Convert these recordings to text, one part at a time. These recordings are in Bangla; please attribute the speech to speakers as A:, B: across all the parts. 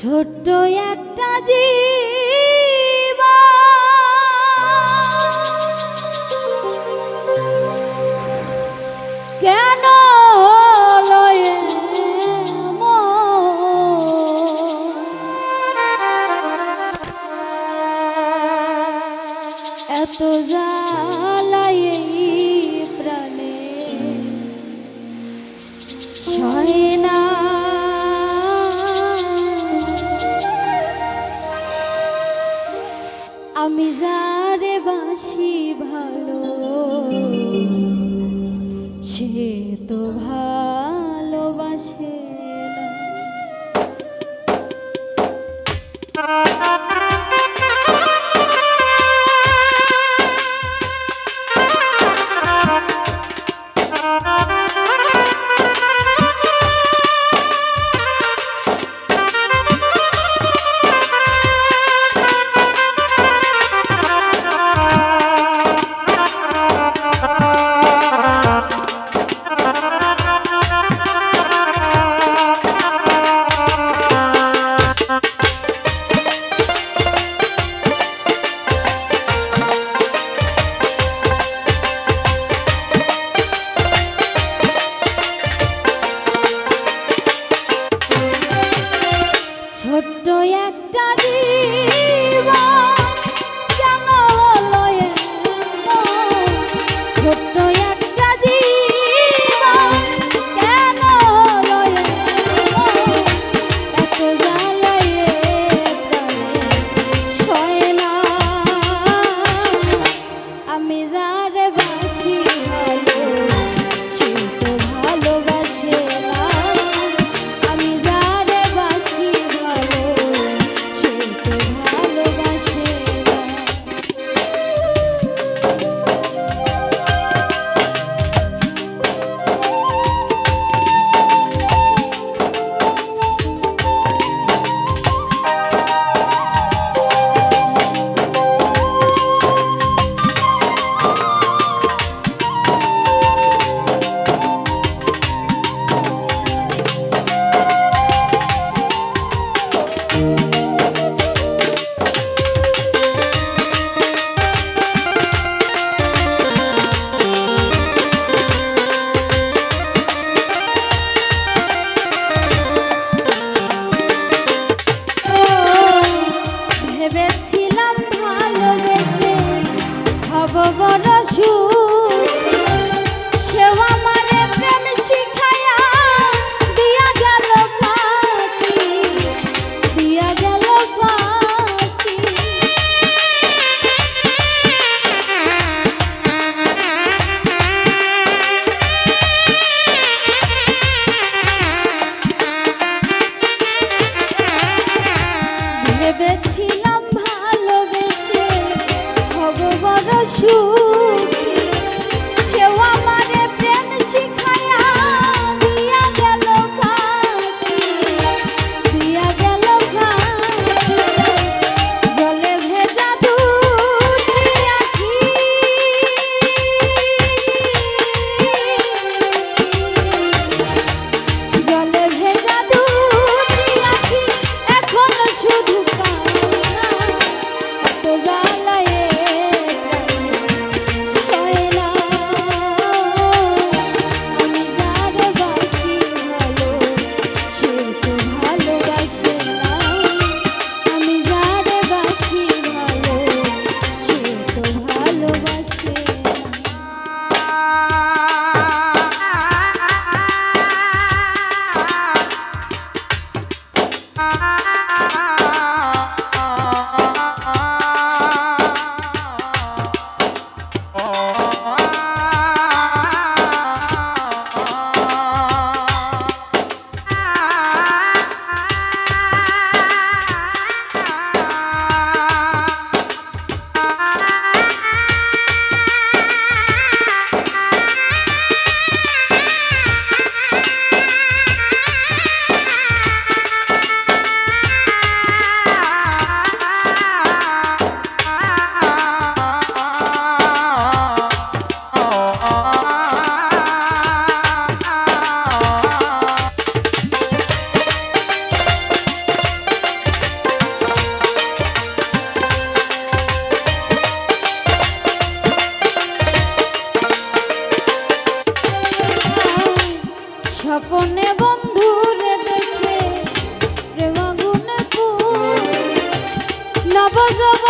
A: ছোট্ট একটা জীব কেন এত জ্বালাই আমি যারে বাসি ভালো সে ছোট্ট একটা জীবন।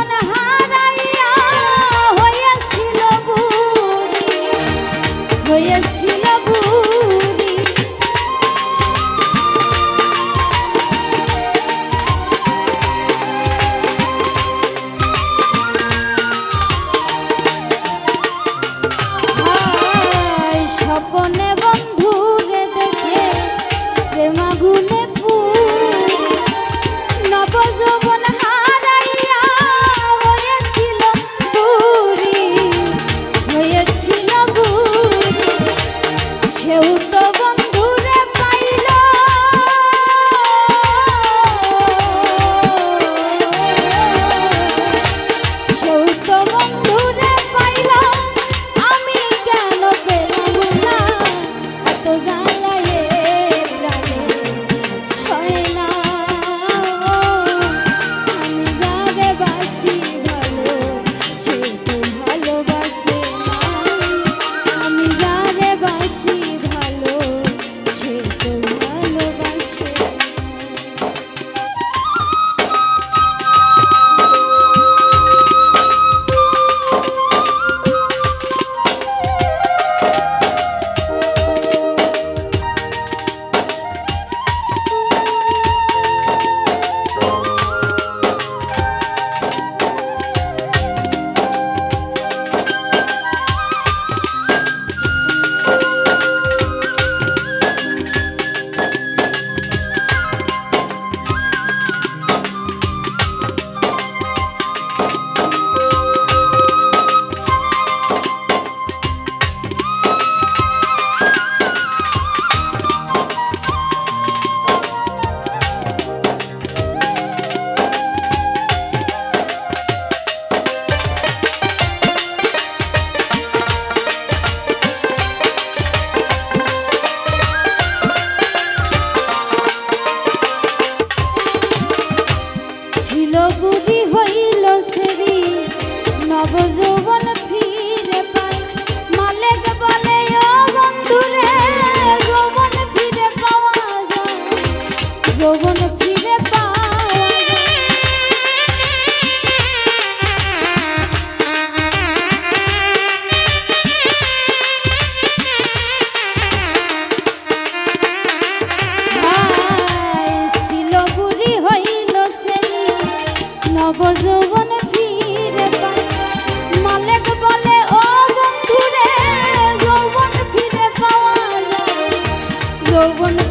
A: যৌবন বুড়ি হইল শ্রী নব যৌবন